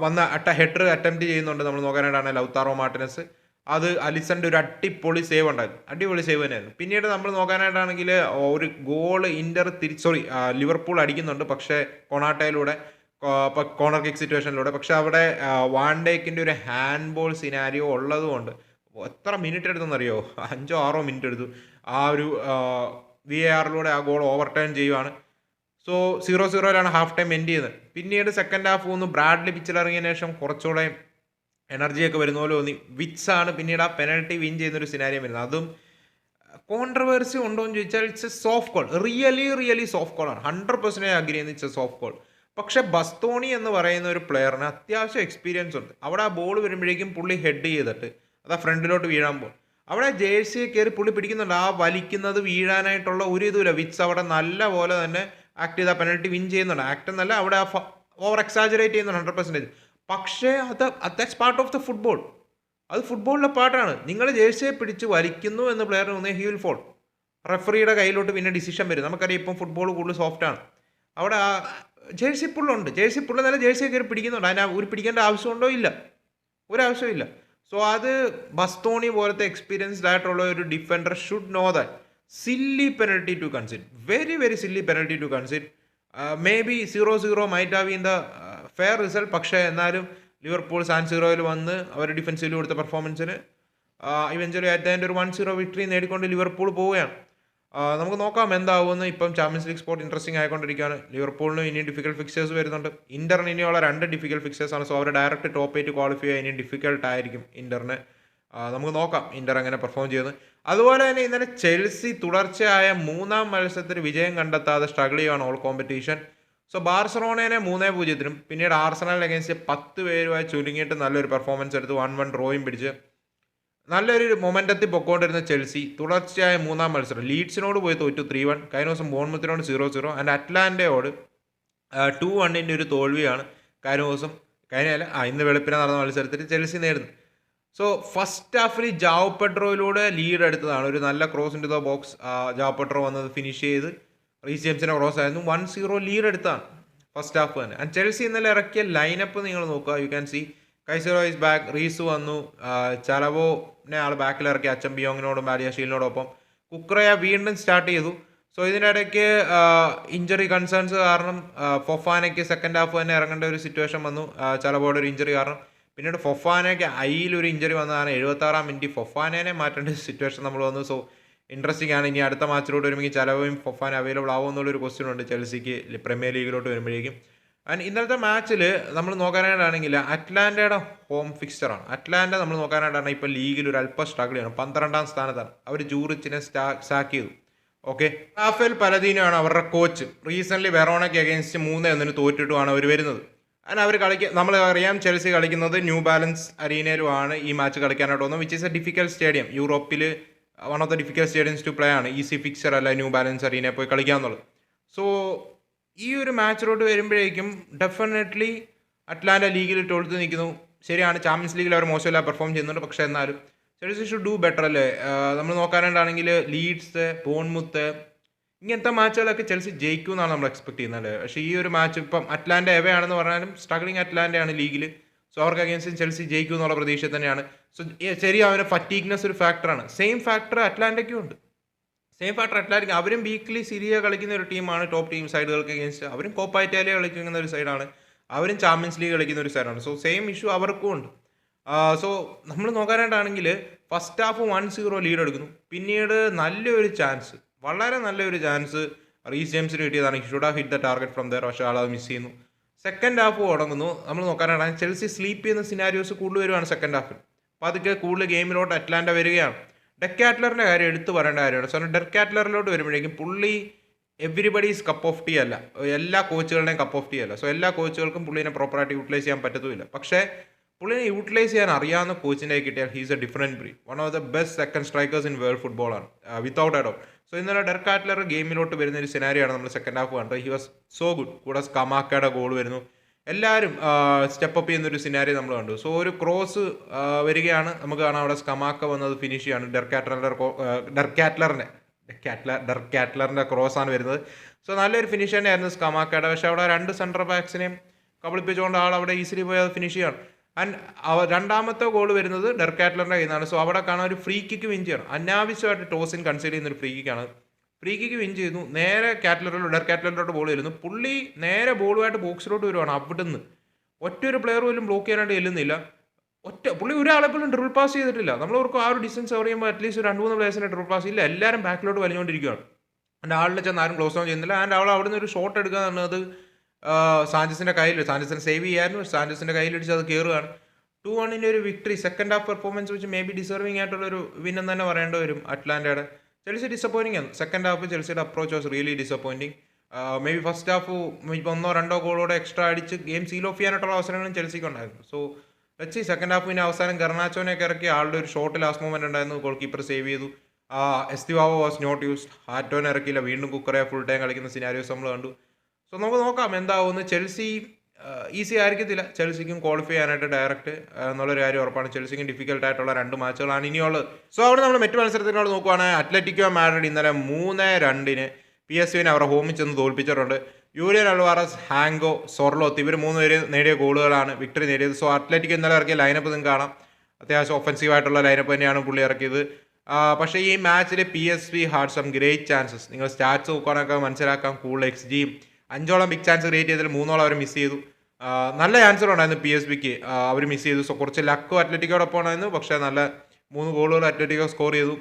വന്ന അട്ട ഹെഡർ അറ്റംപ്റ്റ് ചെയ്യുന്നുണ്ട് നമ്മൾ നോക്കാനായിട്ടാണ് ലൗത്താറോ മാർട്ടിനസ്. അത് അലിസന്റെ ഒരു അടിപൊളി സേവ് ഉണ്ടായിരുന്നു. അടിപൊളി സേവ് തന്നെയായിരുന്നു. പിന്നീട് നമ്മൾ നോക്കാനായിട്ടാണെങ്കിൽ ഒരു ഗോൾ ഇന്റർ തിരിച്ച് സോറി ലിവർപൂൾ അടിക്കുന്നുണ്ട്. പക്ഷേ കൊണാട്ടയിലൂടെ കോർണർ കിക്ക് സിറ്റുവേഷനിലൂടെ പക്ഷെ അവിടെ വാൻഡേക്കിന്റെ ഒരു ഹാൻഡ് ബോൾ സിനാരിയോ ഉള്ളതുകൊണ്ട് എത്ര മിനിറ്റ് എടുത്തെന്നറിയോ? അഞ്ചോ ആറോ മിനിറ്റ് എടുത്തു. ആ ഒരു വി എ ആറിലൂടെ ആ ഗോൾ ഓവർ ടേൺ ചെയ്യുവാണ്. സോ സീറോ സീറോയിലാണ് ഹാഫ് ടൈം എൻഡ് ചെയ്യുന്നത് പിന്നീട് സെക്കൻഡ് ഹാഫ് ഒന്ന് ബ്രാഡ്ലി പിച്ചിലിറങ്ങിയതിനു ശേഷം കുറച്ചുകൂടെ എനർജിയൊക്കെ വരുന്ന പോലെ തോന്നി. വിറ്റ്സ് ആണ് പിന്നീട് ആ പെനൽറ്റി വിൻ ചെയ്യുന്നൊരു സിനാരിയം വരുന്നത്. അതും കോൺട്രവേഴ്സി ഉണ്ടോ എന്ന് ചോദിച്ചാൽ it's a soft call really really soft call ആണ്. ഹൺഡ്രഡ് പെർസെന്റേജ് അഗ്രി ചെയ്യുന്ന ഇറ്റ്സ് എ സോഫ്റ്റ് കോൾ പക്ഷേ ബസ്തോണി എന്ന് പറയുന്ന ഒരു പ്ലെയറിന് അത്യാവശ്യം എക്സ്പീരിയൻസ് ഉണ്ട്. അവിടെ ആ ബോൾ വരുമ്പോഴേക്കും പുള്ളി ഹെഡ് ചെയ്തിട്ട് അത് ഫ്രണ്ടിലോട്ട് വീഴാൻ പോകും. അവിടെ ജേഴ്സിയെ കയറി പുള്ളി പിടിക്കുന്നുണ്ട്. ആ വലിക്കുന്നത് വീഴാനായിട്ടുള്ള ഒരു ഇതുമില്ല. വിറ്റ്സ് അവിടെ നല്ല പോലെ തന്നെ ആക്ട് ചെയ്ത് ആ പെനൽറ്റി വിൻ ചെയ്യുന്നുണ്ട്. ആക്ട് എന്നല്ല അവിടെ ആ ഓവർ എക്സാജറേറ്റ് ചെയ്യുന്നുണ്ട് ഹൺഡ്രഡ് പെർസെന്റേജ് പക്ഷേ അത് that's part of the football അത് ഫുട്ബോളിലെ പാട്ടാണ്. നിങ്ങൾ ജേഴ്സിയെ പിടിച്ച് വലിക്കുന്നു എന്ന് പ്ലെയർ തോന്നിയ ഹി വിൽ ഫോൾ റെഫറിയുടെ കയ്യിലോട്ട് പിന്നെ ഡിസിഷൻ വരും. നമുക്കറിയാം ഇപ്പം ഫുട്ബോൾ കൂടുതൽ സോഫ്റ്റാണ് അവിടെ ആ ജേഴ്സി പുള്ളുണ്ട്. ജേഴ്സി പുള്ള നല്ല ജേഴ്സി കയറി പിടിക്കുന്നുണ്ട്. അതിന് ഒരു പിടിക്കേണ്ട ആവശ്യമുണ്ടോ ഇല്ല. ഒരാവശ്യമില്ല സോ അത് ബസ്തോണി പോലത്തെ എക്സ്പീരിയൻസ്ഡ് ആയിട്ടുള്ള ഒരു defender should know that silly penalty to concede very very silly penalty to concede maybe zero zero might have in the fair result പക്ഷേ എന്നാലും ലിവർപൂൾ സാൻ സീറോയിൽ വന്ന് അവർ ഡിഫൻസീവിൽ കൊടുത്ത പെർഫോമൻസിന് ഇവഞ്ചലി അറ്റ് ഒരു വൺ സീറോ വിക്ടറി നേടിക്കൊണ്ട് ലിവർപൂൾ പോവുകയാണ്. നമുക്ക് നോക്കാം എന്താവുമെന്ന് ഇപ്പം ചാമ്പ്യൻസ് ലീഗ് സ്പോർട്ട് ഇൻട്രസ്റ്റിംഗ് ആയിക്കൊണ്ടിരിക്കുകയാണ്. ലിവർപൂളിന് ഇനിയും ഡിഫിക്കൽട്ട് ഫിക്സേഴ്സ് വരുന്നുണ്ട്. ഇന്ററിന് ഇനിയുള്ള രണ്ട് ഡിഫിക്കൽട്ട് ഫിക്സേഴ്സ് ആണ്. സോ അവർ ഡയറക്റ്റ് ടോപ്പ് എയ്റ്റ് ക്വാളിഫൈ ചെയ്യാൻ ഇനിയും ഡിഫിക്കൽട്ട് ആയിരിക്കും ഇന്ററിന്. നമുക്ക് നോക്കാം ഇന്റർ എങ്ങനെ പെർഫോം ചെയ്യുന്നത്. അതുപോലെ തന്നെ ഇന്നലെ ചെൽസി തുടർച്ചയായ മൂന്നാം മത്സരത്തിൽ വിജയം കണ്ടെത്താതെ സ്ട്രഗിൾ ചെയ്യുകയാണ് ഓൾ കോമ്പറ്റീഷൻ സോ ബാർസലോണേനെ മൂന്നേ പൂജ്യത്തിനും പിന്നീട് ആർസണൽ അഗേൻസ്റ്റ് പത്ത് പേരുമായി ചുരുങ്ങിയിട്ട് നല്ലൊരു പെർഫോമൻസ് എടുത്ത് വൺ വൺ ഡ്രോയും പിടിച്ച് നല്ലൊരു മൊമെന്റത്തിൽ പൊക്കോണ്ടിരുന്ന ചെൽസി തുടർച്ചയായ മൂന്നാം മത്സരം. ലീഡ്സിനോട് പോയി തോറ്റു ത്രീ വൺ കഴിഞ്ഞ ദിവസം ബോൺമുത്തിനോട് സീറോ സീറോ ആൻഡ് അറ്റ്ലാന്റയോട് ടു വണ്ണിന്റെ ഒരു തോൽവിയാണ് കഴിഞ്ഞ ദിവസം കഴിഞ്ഞ ആ ഇന്ന് വെളുപ്പിനെ നടന്ന മത്സരത്തിൽ ചെൽസി നേടുന്നു സോ ഫസ്റ്റ് ഹാഫിൽ ജാവ് പെട്രോയിലൂടെ ലീഡ് എടുത്തതാണ്. ഒരു നല്ല cross in the box João Pedro വന്നത് ഫിനിഷ് ചെയ്ത്. റീസ് ജെയിംസിന്റെ ക്രോസ് ആയിരുന്നു. വൺ സീറോ ലീഡ് എടുത്താണ് ഫസ്റ്റ് ഹാഫ് തന്നെ. ആൻഡ് ചെൽസി ഇന്നലെ ഇറക്കിയ ലൈനപ്പ് നിങ്ങൾ നോക്കുക. You can see Caicedo is back Reece വന്നു. ചലവോനെ ആൾ ബാക്കിൽ ഇറക്കി. അച്ചം ബിയോങ്ങിനോടും ബാലിയാഷീലിനോടൊപ്പം കുക്രയ വീണ്ടും സ്റ്റാർട്ട് ചെയ്തു. സോ ഇതിനിടയ്ക്ക് ഇഞ്ചറി കൺസേൺസ് കാരണം ഫൊഫാനയ്ക്ക് സെക്കൻഡ് ഹാഫ് തന്നെ ഇറങ്ങേണ്ട ഒരു സിറ്റുവേഷൻ വന്നു. ചലവോടെ ഒരു ഇഞ്ചറി കാരണം. പിന്നീട് ഫൊഫാനയ്ക്ക് ഐയിൽ ഒരു ഇഞ്ചറി വന്നതാണ് എഴുപത്തി ആറാം മിനിറ്റ് ഫൊഫാനേനെ മാറ്റേണ്ട സിറ്റുവേഷൻ നമ്മൾ വന്നു. സോ ഇൻട്രസ്റ്റിംഗ് ആണ്. ഇനി അടുത്ത മാച്ചിലോട്ട് വരുമ്പോൾ ചിലവും ഫൊഫാൻ അവൈലബിൾ ആവും എന്നുള്ളൊരു ക്വസ്റ്റ്യൻ ഉണ്ട് ചെൽസിക്ക് പ്രീമിയർ ലീഗിലോട്ട് വരുമ്പോഴേക്കും. ആൻഡ് ഇന്നലത്തെ മാച്ചിൽ നമ്മൾ നോക്കാനായിട്ടാണെങ്കിൽ അറ്റ്ലാന്റയുടെ ഹോം ഫിക്സ്ചറാണ് അറ്റ്ലാന്റ നമ്മൾ നോക്കാനായിട്ടാണ് ഇപ്പോൾ ലീഗിൽ ഒരു അല്പം സ്ട്രഗിൾ ചെയ്യണം പന്ത്രണ്ടാം സ്ഥാനത്താണ്. അവർ ജൂറിച്ചിനെ സ്റ്റാ സാക്ക് ചെയ്തു. ഓക്കെ റാഫേൽ പലതീനുമാണ് അവരുടെ കോച്ച് റീസെന്റ് വെറോണയ്ക്ക് അഗേൻസ്റ്റ് മൂന്ന് എന്നതിന് തോറ്റിട്ടുമാണ് അവർ വരുന്നത്. അതിന് അവർ കളിക്ക നമ്മൾ അറിയാം ചെൽസി കളിക്കുന്നത് ന്യൂ ബാലൻസ് അരീനയിലുമാണ് ഈ മാച്ച് കളിക്കാനായിട്ട് വന്നത് which is a difficult stadium യൂറോപ്പിൽ one of the difficult stadiums to play ആണ്. ഈസി ഫിക്സർ അല്ല ന്യൂ ബാലൻസ് അരീനയിൽ പോയി കളിക്കാന്നുള്ളത്. സോ ഈ ഒരു മാച്ചിലോട്ട് വരുമ്പോഴേക്കും ഡെഫിനറ്റ്ലി അറ്റ്ലാന്റ ലീഗിൽ ട്വൽത്ത് നിൽക്കുന്നു. ശരിയാണ് ചാമ്പ്യൻസ് ലീഗിൽ അവർ മോശമല്ല പെർഫോം ചെയ്യുന്നുണ്ട്. പക്ഷേ എന്നാലും ചെൽസി ഷുഡ് ഡു ബെറ്റർ അല്ലേ? നമ്മൾ നോക്കാനായിട്ടാണെങ്കിൽ ലീഡ്സ് ബോൺമുത്ത് ഇങ്ങനത്തെ മാച്ചുകളൊക്കെ ചെൽസി ജയിക്കും എന്നാണ് നമ്മൾ എക്സ്പെക്ട് ചെയ്യുന്നത് പക്ഷേ ഈ ഒരു മാച്ച് ഇപ്പം അറ്റ്ലാന്റ എവേ ആണെന്ന് പറഞ്ഞാലും സ്ട്രഗ്ലിംഗ് അറ്റ്ലാന്റയാണ് ലീഗിൽ സോ അവർക്ക് അഗേൻസ്റ്റ് ചെൽസി ജയിക്കും എന്നുള്ള പ്രതീക്ഷ തന്നെയാണ്. സോ ശരി അവരെ ഫറ്റീക്നെസ് ഒരു ഫാക്ടറാണ് സെയിം ഫാക്ടർ അറ്റ്ലാന്റയ്ക്കും ഉണ്ട്. സെയിം ഫാക്ടർ അറ്റ്ലാന്റിക് അവരും വീക്ക്ലി സിരിയ കളിക്കുന്ന ഒരു ടീമാണ് ടോപ്പ് ടീം സൈഡുകൾക്ക് അഗേൻസ്റ്റ് അവരും കോപ്പ ഇറ്റാലിയ കളിക്കുന്ന ഒരു സൈഡാണ് അവരും ചാമ്പ്യൻസ് ലീഗ് കളിക്കുന്ന ഒരു സൈഡാണ് സോ സെയിം ഇഷ്യൂ അവർക്കും ഉണ്ട്. സോ നമ്മൾ നോക്കാനായിട്ടാണെങ്കിൽ first half one zero lead എടുക്കുന്നു. പിന്നീട് നല്ലൊരു ചാൻസ് വളരെ നല്ലൊരു ചാൻസ് റീസ് ജെയിംസിന് കിട്ടിയതാണ്. Should hit the target from there പക്ഷേ ആൾ അത് മിസ് ചെയ്യുന്നു. സെക്കൻഡ് ഹാഫ് തുടങ്ങുന്നു. നമ്മൾ നോക്കാനാണ്. ചെൽസി സ്ലീപ്പ് ചെയ്യുന്ന സിനാരിയോസ് കൂടുതൽ വരുവാണ് സെക്കൻഡ് ഹാഫിൽ അപ്പോൾ അതൊക്കെ കൂടുതൽ ഗെയിമിലോട്ട് അറ്റ്ലാന്റ വരികയാണ്. ഡെക്കാറ്റ്ലറിന്റെ കാര്യം എടുത്തു പറയേണ്ട കാര്യമാണ്. സോ ഡെക്കാറ്റ്ലറിലോട്ട് വരുമ്പോഴേക്കും പുള്ളി എവരിബഡീസ് കപ്പ് ഓഫ് ടീ അല്ല. എല്ലാ കോച്ചുകളുടെയും കപ്പ് ഓഫ് ടീ അല്ല. സോ എല്ലാ കോച്ചുകൾക്കും പുള്ളിനെ പ്രോപ്പറായിട്ട് യൂട്ടിലൈസ് ചെയ്യാൻ പറ്റത്തുമില്ല. പക്ഷേ പുള്ളിനെ യൂട്ടിലൈസ് ചെയ്യാൻ അറിയാവുന്ന കോച്ചിനെ കിട്ടിയാൽ he's a different breed one of the best second strikers in world ഫുട്ബോളാണ് വിത്തൗട്ട് എഡോ സോ ഇന്നലെ ഡെർക്കാറ്റ്ലർ ഗെയിമിലോട്ട് വരുന്ന ഒരു സിനാരിയാണ് നമ്മൾ സെക്കൻഡ് ഹാഫ് കണ്ടത്. ഹി വാസ് സോ ഗുഡ് കൂടെ കമാക്കയുടെ ഗോൾ വരുന്നു. എല്ലാവരും സ്റ്റെപ്പ് അപ്പ് ചെയ്യുന്ന സിനാരി നമ്മൾ കണ്ടു. സോ ഒരു ക്രോസ് വരികയാണ്. നമുക്ക് കാണാം അവിടെ സ്കമാക്ക വന്നത് ഫിനിഷ് ചെയ്യാണ്. ഡെർക്കാറ്റ്ലറിന്റെ ഡെർക്കാറ്റ്ലറിന്റെ കാറ്റ്ലർ ഡെർക്കാറ്റ്ലറിന്റെ ക്രോസ് ആണ് വരുന്നത്. സോ നല്ലൊരു ഫിനിഷ് തന്നെയായിരുന്നു സ്കമാക്കയുടെ. പക്ഷേ അവിടെ രണ്ട് സെന്റർ ബാക്സിനെയും കബളിപ്പിച്ചുകൊണ്ട് ആൾ അവിടെ ഈസിലി പോയി അത് ഫിനിഷ് ചെയ്യണം. ആൻഡ് രണ്ടാമത്തെ ഗോൾ വരുന്നത് ഡെർക്കാറ്റ്ലറിന്റെ കയ്യിൽ നിന്നാണ് സോ അവിടെ കാണാൻ ഒരു ഫ്രീ കിക്ക് വിൻ ചെയ്യണം. അനാവശ്യമായിട്ട് ടോസിൻ കൺസിഡർ ചെയ്യുന്ന ഒരു ഫ്രീ കിക്കാണ് ഫ്രീ കിക്ക് വിൻ ചെയ്യുന്നു നേരെ കാറ്റ്ലറിലോട്ട് ഡെർക്കാറ്റ്ലറിലോട്ട് ബോൾ വരുന്നു. പുള്ളി നേരെ ബോളുമായിട്ട് ബോക്സിലോട്ട് വരുവാണ് അവിടുന്ന്. ഒറ്റ ഒരു പ്ലെയർ പോലും ബ്ലോക്ക് ചെയ്യാനായിട്ട് ചെല്ലുന്നില്ല. ഒറ്റ പുള്ളി ഒരാളെ പോലും ഡ്രിൽ പാസ് ചെയ്തിട്ടില്ല. നമ്മൾ ഓർക്കും ആ ഒരു ഡിസ്റ്റൻസ് ചെയ്യുമ്പോൾ അറ്റ്ലീസ്റ്റ് രണ്ട് മൂന്ന് പ്ലേസിന്റെ ഡ്രിൽ പാസ് ഇല്ല എല്ലാവരും ബാക്കിലോട്ട് വലിഞ്ഞുകൊണ്ടിരിക്കുകയാണ് ആൻഡ് ആളിൽ ചെന്ന് ആരും ക്ലോസ് ഡൗൺ ചെയ്യുന്നില്ല. ആൻഡ് അവൾ അവിടുന്ന് ഒരു ഷോട്ട് എടുക്കുക എന്നുള്ളത് സാഞ്ചസിന്റെ കയ്യിൽ സാഞ്ചസിനെ സേവ് ചെയ്യായിരുന്നു. സാഞ്ചസിന്റെ കയ്യിലിടിച്ച് അത് കയറുകയാണ് ടു വണ്ണിന്റെ ഒരു വിക്ടറി സെക്കൻഡ് ഹാഫ് പെർഫോമൻസ് വെച്ച് മേ ബി ഡിസർവിംഗ് ആയിട്ടുള്ള ഒരു വിൻ എന്ന് തന്നെ പറയേണ്ടി വരും അറ്റ്ലാന്റയുടെ. ചെൽസി ഡിസപ്പോയിന്റിംഗ് ആണ്. സെക്കൻഡ് ഹാഫ് ചെൽസിയുടെ approach was really disappointing may be first half ഒന്നോ രണ്ടോ ഗോളോടെ എക്സ്ട്രാ അടിച്ച് ഗെയിം സീൽ ഓഫ് ചെയ്യാനായിട്ടുള്ള അവസരങ്ങളും ചെൽസിക്ക് ഉണ്ടായിരുന്നു. സോ ചെൽസി സെക്കൻഡ് ഹാഫ് പിന്നെ അവസാനം ഗർണാച്ചോനെയൊക്കെ ഇറക്കി ആളുടെ ഒരു ഷോട്ട് ലാസ്റ്റ് മൂവ്മെന്റ് ഉണ്ടായിരുന്നു. ഗോൾ കീപ്പർ സേവ് ചെയ്തു. ആ എസ്തിവാവോ വാസ് നോട്ട് യൂസ്ഡ് ഹാറ്റോനെ ഇറക്കിയില്ല. വീണ്ടും കുക്കറെ ഫുൾ ടൈം കളിക്കുന്ന സിനാരിയോസ് നമ്മൾ കണ്ടു. സോ നമുക്ക് നോക്കാം എന്താവുമെന്ന്. ചെൽസി ഈസി ആയിരിക്കത്തില്ല. ചെൽസിക്കും ക്വാളിഫൈ ചെയ്യാനായിട്ട് ഡയറക്റ്റ് എന്നുള്ളൊരു കാര്യം ഉറപ്പാണ്. ചെൽസിക്കും ഡിഫിക്കൽട്ട് ആയിട്ടുള്ള രണ്ട് മാച്ചുകളാണ് ഇനിയുള്ളത്. സോ അവിടെ നമ്മൾ മറ്റു മത്സരത്തിനോട് നോക്കുവാണെങ്കിൽ അത്ലറ്റിക്കോ മാഡ്രിഡ് ഇന്നലെ മൂന്ന് രണ്ടിന് പി എസ് സിനെ അവരുടെ ഹോമിൽ ചെന്ന് തോൽപ്പിച്ചിട്ടുണ്ട്. യൂലിയൻ അൽവാറസ് ഹാങ്കോ സൊർലോത്ത് ഇവർ മൂന്ന് പേര് നേടിയ ഗോളുകളാണ്. വിക്ടറി നേടിയത്. സോ അത്ലറ്റിക് ഇന്നലെ ഇറക്കിയ ലൈനപ്പ് നിങ്ങൾക്ക് കാണാം. അത്യാവശ്യം ഒഫൻസീവ് ആയിട്ടുള്ള ലൈനപ്പ് തന്നെയാണ് പുള്ളി ഇറക്കിയത്. പക്ഷേ ഈ മാച്ചിൽ P S V had some great chances നിങ്ങൾ സ്റ്റാറ്റ്സ് നോക്കുകയാണെങ്കിൽ മനസ്സിലാക്കാം. കൂടുതൽ എക്സ് ജിയും അഞ്ചോളം ബിഗ് ചാൻസ് ക്രിയേറ്റ് ചെയ്തതിൽ മൂന്നോളം അവർ മിസ് ചെയ്തു. നല്ല ചാൻസർ ഉണ്ടായിരുന്നു പി എസ് ബിക്ക് അവർ മിസ് ചെയ്തു. സോ കുറച്ച് ലക്കും അത്ലറ്റിക്കോടൊപ്പം ഉണ്ടായിരുന്നു പക്ഷേ നല്ല മൂന്ന് ഗോളുകൾ അത്ലറ്റിക്കോ സ്കോർ ചെയ്തു.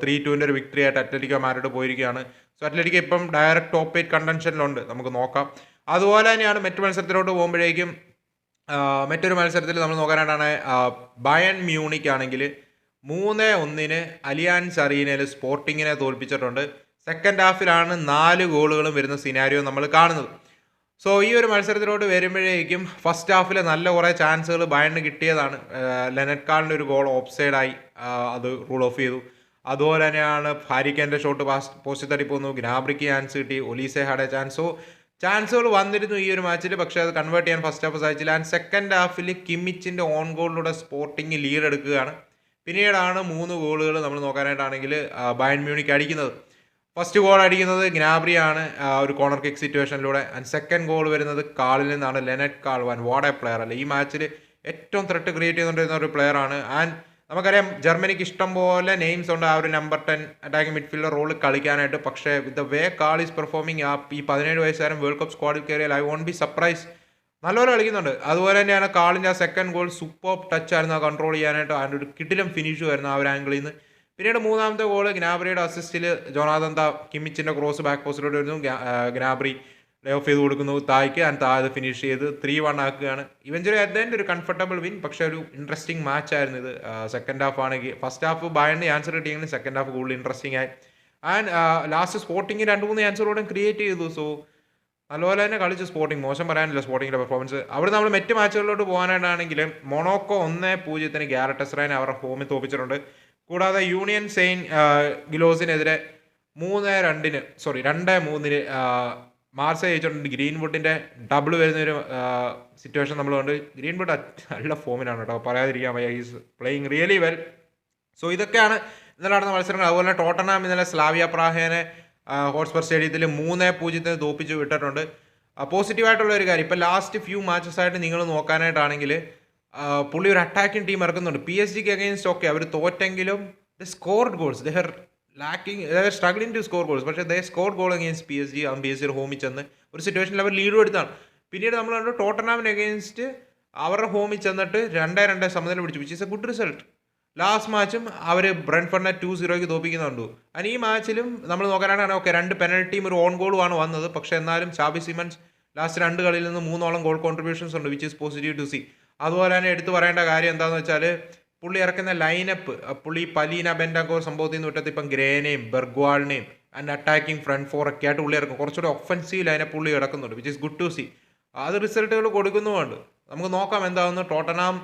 ത്രീ ടുവിന്റെ ഒരു വിക്ടറി ആയിട്ട് അത്ലറ്റിക്കോ മാറിയിട്ട് പോയിരിക്കുകയാണ്. സോ അത്ലറ്റിക്കോ ഇപ്പം ഡയറക്റ്റ് ടോപ്പ് എയ്റ്റ് കണ്ടൻഷനിലുണ്ട് നമുക്ക് നോക്കാം. അതുപോലെ തന്നെയാണ് മറ്റു മത്സരത്തിലോട്ട് പോകുമ്പോഴേക്കും മറ്റൊരു മത്സരത്തിൽ നമ്മൾ നോക്കാനായിട്ടാണ് ബയൺ മ്യൂണിക് ആണെങ്കിൽ മൂന്ന് ഒന്നിന് അലിയാൻസ് അറീനയിൽ സ്പോർട്ടിങ്ങിനെ തോൽപ്പിച്ചിട്ടുണ്ട്. സെക്കൻഡ് ഹാഫിലാണ് നാല് ഗോളുകളും വരുന്ന സിനാരിയോ നമ്മൾ കാണുന്നത്. സോ ഈ ഒരു മത്സരത്തിലോട്ട് വരുമ്പോഴേക്കും ഫസ്റ്റ് ഹാഫിലെ നല്ല കുറേ ചാൻസുകൾ ബയണിന് കിട്ടിയതാണ്. ലെനറ്റ് കാളിന്റെ ഒരു ഗോൾ ഓഫ് സൈഡായി അത് റൂൾ ഓഫ് ചെയ്തു. അതുപോലെ തന്നെയാണ് ഹാരിക്കന്റെ ഷോട്ട് പാസ് പോസ്റ്റ് തട്ടി പോന്നു. ഗ്നാബ്രിക്ക് ചാൻസ് കിട്ടി. ഒലീസെ ഹാഡ് ചാൻസ് സോ ചാൻസുകൾ വന്നിരുന്നു ഈ ഒരു മാച്ചിൽ പക്ഷേ അത് കൺവേർട്ട് ചെയ്യാൻ ഫസ്റ്റ് ഹാഫ് സാധിച്ചില്ല. ആൻഡ് സെക്കൻഡ് ഹാഫിൽ കിമ്മിച്ചിന്റെ ഓൺ ഗോളിലൂടെ സ്പോർട്ടിങ് ലീഡ് എടുക്കുകയാണ്. പിന്നീടാണ് മൂന്ന് ഗോളുകൾ നമ്മൾ നോക്കാനായിട്ടാണെങ്കിൽ ബയൺ മ്യൂണിക്ക് അടിക്കുന്നത്. ഫസ്റ്റ് ഗോൾ അടിക്കുന്നത് ഗ്നാബ്രിയാണ്. ഒരു കോർണർ കിക്ക് സിറ്റുവേഷനിലൂടെ ആൻഡ് സെക്കൻഡ് ഗോൾ വരുന്നത് കാളിൽ നിന്നാണ്. ലെനറ്റ് കാൾ വൻ വാട്ട് എ പ്ലെയർ അല്ലേ. ഈ മാച്ചിൽ ഏറ്റവും ത്രെട്ട് ക്രിയേറ്റ് ചെയ്തുകൊണ്ടിരുന്ന ഒരു പ്ലെയർ ആണ്. ആൻഡ് നമുക്കറിയാം ജർമ്മനിക്ക് ഇഷ്ടം പോലെ നെയിംസ് ഉണ്ട്. ആ ഒരു number ten attacking midfielder role കളിക്കാനായിട്ട്. പക്ഷേ with the way Karl is performing ആ ഈ പതിനേഴ് വയസ്സുകാരൻ വേൾഡ് കപ്പ് സ്ക്വാഡിൽ കയറിയാൽ ഐ വോണ്ട് ബി സർപ്രൈസ് നല്ലപോലെ കളിക്കുന്നുണ്ട്. അതുപോലെ തന്നെയാണ് കാളിന്റെ ആ സെക്കൻഡ് ഗോൾ സൂപ്പർ ടച്ച് ആയിരുന്നു. ആ കൺട്രോൾ ചെയ്യാനായിട്ട്. ആൻഡ് ഒരു കിടിലം ഫിനിഷ് ആയിരുന്നു ആ ഒരു ആംഗിളിൽ നിന്ന്. പിന്നീട് മൂന്നാമത്തെ ഗോൾ ഗ്നാബ്രിയുടെ അസിസ്റ്റിൽ ജോനാഥൻ താ കിമ്മിച്ചിന്റെ ക്രോസ് ബാക്ക് പോസ്റ്റിലോട്ട് വരുന്നു. ഗ്നാബ്രി ലേ ഓഫ് ചെയ്ത് കൊടുക്കുന്നു തായ്ക്ക് ആൻഡ് താ അത് ഫിനിഷ് ചെയ്ത് ത്രീ വൺ ആക്കുകയാണ്. ഇവഞ്ചൊരു അദ്ദേഹം ഒരു കംഫർട്ടബിൾ വിൻ പക്ഷേ ഒരു ഇൻട്രസ്റ്റിംഗ് മാച്ച് ആയിരുന്നു ഇത്. സെക്കൻഡ് ഹാഫ് ആണെങ്കിൽ ഫസ്റ്റ് ഹാഫ് ബയണിന് ആൻസർ കിട്ടിയെങ്കിലും സെക്കൻഡ് ഹാഫ് കൂടുതൽ ഇൻട്രസ്റ്റിംഗ് ആയി. ആൻഡ് ലാസ്റ്റ് സ്പോർട്ടിങ് രണ്ട് മൂന്ന് ആൻസറോടെ ക്രിയേറ്റ് ചെയ്തു. സോ നല്ലപോലെ തന്നെ കളിച്ച് സ്പോർട്ടിംഗ് മോശം പറയാനില്ല സ്പോർട്ടിങ്ങിന്റെ പെർഫോമൻസ് അവിടെ നമ്മൾ മറ്റ് മാച്ചുകളിലോട്ട് പോകാനായിട്ടാണെങ്കിൽ മൊണോക്കോ ഒന്ന് പൂജ്യത്തിന് ഗ്യാരറ്റസ്റൈനെ അവരുടെ ഹോമിൽ തോപ്പിച്ചിട്ടുണ്ട്. കൂടാതെ യൂണിയൻ സെയിൻ ഗിലോസിനെതിരെ മൂന്ന് രണ്ടിന് സോറി രണ്ട് മൂന്നിന് മാർസ ജയിച്ചിട്ടുണ്ട്. ഗ്രീൻവുഡിന്റെ ഡബിൾ വരുന്നൊരു സിറ്റുവേഷൻ നമ്മൾ കണ്ട്. ഗ്രീൻവുഡ് നല്ല ഫോമിനാണ് കേട്ടോ. പറയാതിരിക്കാൻ വയ്യ. Is playing really well so ഇതൊക്കെയാണ് ഇന്നലെ നടന്ന മത്സരങ്ങൾ. അതുപോലെ ടോട്ടനാം ഇന്നലെ സ്ലാവിയ പ്രാഹേനെ ഹോട്ട്സ്പർ സ്റ്റേഡിയത്തിൽ മൂന്ന് പൂജ്യത്തിന് തോപ്പിച്ച് വിട്ടിട്ടുണ്ട്. പോസിറ്റീവായിട്ടുള്ള ഒരു കാര്യം. ഇപ്പോൾ ലാസ്റ്റ് ഫ്യൂ മാച്ചസ് ആയിട്ട് നിങ്ങൾ നോക്കാനായിട്ടാണെങ്കിൽ പുള്ളി ഒരു അറ്റാക്കിംഗ് ടീം ഇറക്കുന്നുണ്ട്. പി എസ് ജിക്ക് അഗെയിൻസ്റ്റ് ഓക്കെ അവർ തോറ്റെങ്കിലും they scored goals they are lacking they're struggling to score goals പക്ഷേ they score goal against P S G P S ജിയുടെ ഹോമിൽ ചെന്ന് ഒരു സിറ്റുവേഷനിൽ അവർ ലീഡും എടുത്താണ്. പിന്നീട് നമ്മൾ കണ്ടു ടോട്ടനാമിന് അഗെയിൻസ്റ്റ് അവരുടെ ഹോമിൽ ചെന്നിട്ട് രണ്ടേ രണ്ടേ സമനില പിടിച്ചു which is a good result last മാച്ചും അവർ ബ്രൺഫണ്ടിനെ ടു സീറോയ്ക്ക് തോപ്പിക്കുന്നുണ്ട് അതിന് ഈ മാച്ചിലും നമ്മൾ നോക്കാനാണ് ഓക്കെ രണ്ട് പെനൽറ്റിയും ഒരു ഓൺ ഗോളുമാണ് വന്നത്. പക്ഷേ എന്നാലും ചാബി സിമൻസ് ലാസ്റ്റ് രണ്ട് കളിയിൽ നിന്ന് മൂന്നോളം ഗോൾ കോൺട്രിബ്യൂഷൻസ് ഉണ്ട് which is positive to see അതുപോലെ തന്നെ എടുത്തു പറയേണ്ട കാര്യം എന്താണെന്ന് വെച്ചാൽ പുള്ളി ഇറക്കുന്ന ലൈനപ്പ് പുള്ളി പലീന ബെൻഡാങ്കോ സംഭവത്തിൽ നിന്ന് വിട്ടത് ഇപ്പം ഗ്രേനെയും ബെർഗ്വാളിനെയും ആൻഡ് അറ്റാക്കിംഗ് ഫ്രണ്ട് ഫോർ ഒക്കെ ആയിട്ട് പുള്ളി ഇറക്കും. കുറച്ചുകൂടെ ഒഫൻസീവ് ലൈനപ്പ് പുള്ളി കിടക്കുന്നുണ്ട് which is good to see അത് റിസൾട്ടുകൾ കൊടുക്കുന്നുമുണ്ട്. നമുക്ക് നോക്കാം എന്താണെന്ന് ടോട്ടനാം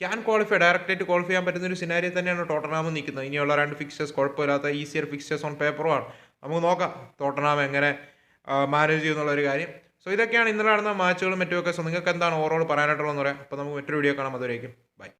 ക്യാൻ ക്വാളിഫൈ ഡയറക്റ്റായിട്ട് ക്വാളിഫൈ ചെയ്യാൻ പറ്റുന്ന ഒരു സിനാരിയോ തന്നെയാണ് ടോട്ടനാം നിൽക്കുന്നത്. ഇനിയുള്ള രണ്ട് ഫിക്സേഴ്സ് കുഴപ്പമില്ലാത്ത ഈസിയർ ഫിക്സേഴ്സ് ഓൺ പേപ്പറുമാണ് നമുക്ക് നോക്കാം. ടോട്ടനാം എങ്ങനെ മാനേജ് ചെയ്യുന്നുള്ള ഒരു കാര്യം. സോ ഇതൊക്കെയാണ് ഇന്നലെ നടന്ന മാച്ചുകളും മറ്റുമൊക്കെ. സോ നിങ്ങൾക്ക് എന്താണ് ഓവറോൾ പറയാനായിട്ടുള്ളതെന്ന് പറയാം. അപ്പോൾ നമുക്ക് മറ്റൊരു വീഡിയോ കാണാം. അതുവരേക്കും.